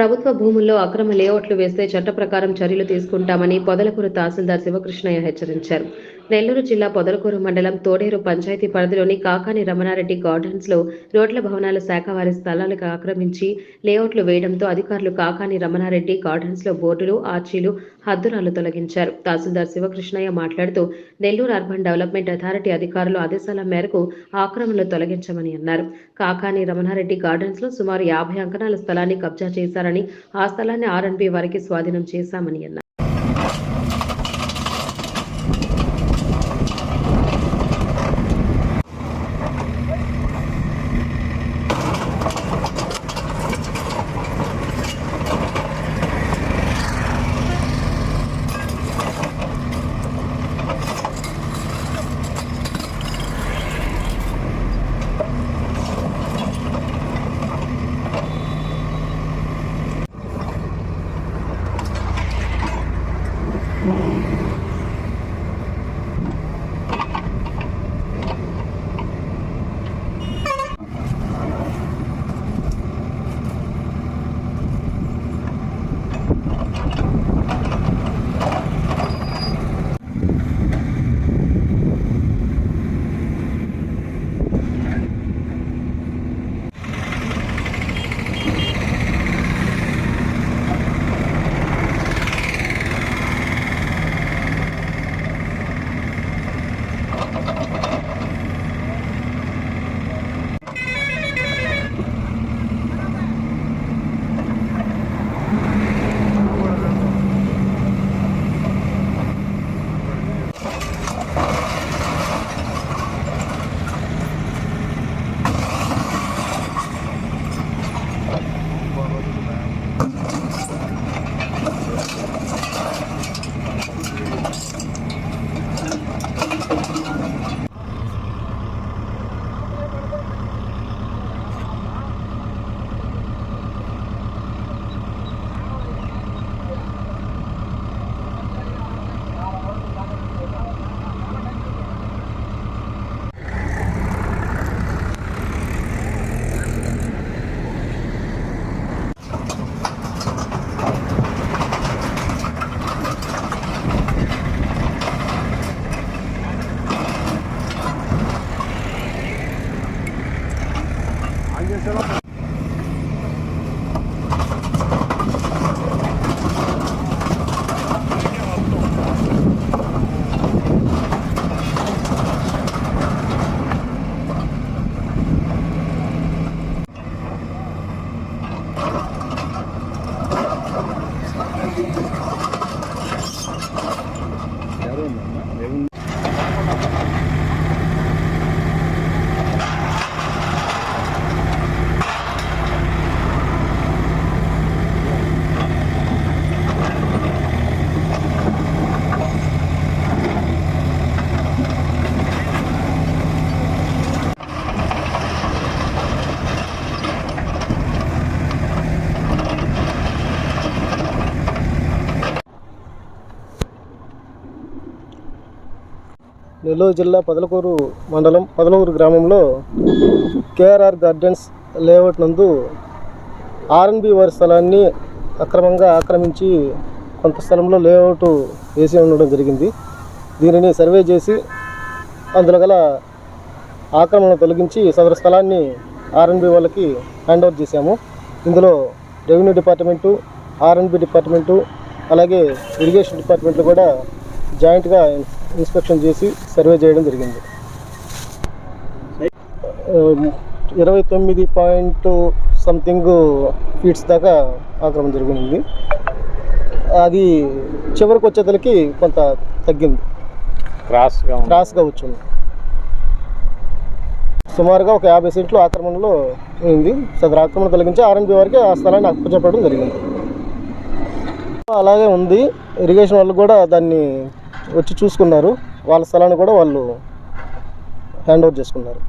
ప్రభుత్వ భూముల్లో అక్రమ లేఅవుట్లు వేస్తే చట్ట ప్రకారం చర్యలు తీసుకుంటామని పొదలకూరు తహసీల్దార్ శివకృష్ణయ్య హెచ్చరించారు. నెల్లూరు జిల్లా పొదలకూరు మండలం తోడేరు పంచాయతీ పరిధిలోని కాకాని రమణారెడ్డి గార్డెన్స్లో రోడ్ల భవనాల శాఖ వారి స్థలాలకు ఆక్రమించి లేఅవుట్లు వేయడంతో అధికారులు కాకాని రమణారెడ్డి గార్డెన్స్లో బోర్డులు ఆర్చీలు హద్దురాలు తొలగించారు. తహసీల్దార్ శివకృష్ణయ్య మాట్లాడుతూ నెల్లూరు అర్బన్ డెవలప్మెంట్ అథారిటీ అధికారులు ఆదేశాల మేరకు ఆక్రమణలు తొలగించమని అన్నారు. కాకాని రమణారెడ్డి గార్డెన్స్లో సుమారు యాభై అంకణాల స్థలాన్ని కబ్జా చేశారని ఆ స్థలాన్ని ఆర్ఎన్బి వారికి స్వాధీనం చేశామని అన్నారు. నెల్లూరు జిల్లా పదలకూరు మండలం పదలకూరు గ్రామంలో K R R gardens layout నందు ఆర్ఎన్బి వారి స్థలాన్ని అక్రమంగా ఆక్రమించి కొంత స్థలంలో లేఅవుట్ వేసి ఉండడం జరిగింది. దీనిని సర్వే చేసి అందులో గల ఆక్రమణ తొలగించి సదరు స్థలాన్ని ఆర్ఎన్బి వాళ్ళకి హ్యాండ్ ఓవర్ చేశాము. ఇందులో రెవెన్యూ డిపార్ట్మెంటు ఆర్ఎన్బి డిపార్ట్మెంటు అలాగే ఇరిగేషన్ డిపార్ట్మెంట్లు కూడా జాయింట్గా ఇన్స్పెక్షన్ చేసి సర్వే చేయడం జరిగింది. ఇరవై తొమ్మిది పాయింట్ సంథింగ్ ఫీట్స్ దాకా ఆక్రమణ జరిగింది. అది చివరికి వచ్చేతలకి కొంత తగ్గింది. క్రాస్గా. క్రాస్గా వచ్చింది. సుమారుగా ఒక యాభై సెంట్లు ఆక్రమణలో ఉంది సదరు ఆక్రమణ తొలగించి ఆర్ఎన్బి వారికి ఆ స్థలాన్ని అప్పచెప్పడం జరిగింది. అలాగే ఉంది. ఇరిగేషన్ వాళ్ళు కూడా దాన్ని వచ్చి చూసుకున్నారు. వాళ్ళ స్థలాన్ని కూడా వాళ్ళు హ్యాండ్ ఓవర్ చేసుకున్నారు.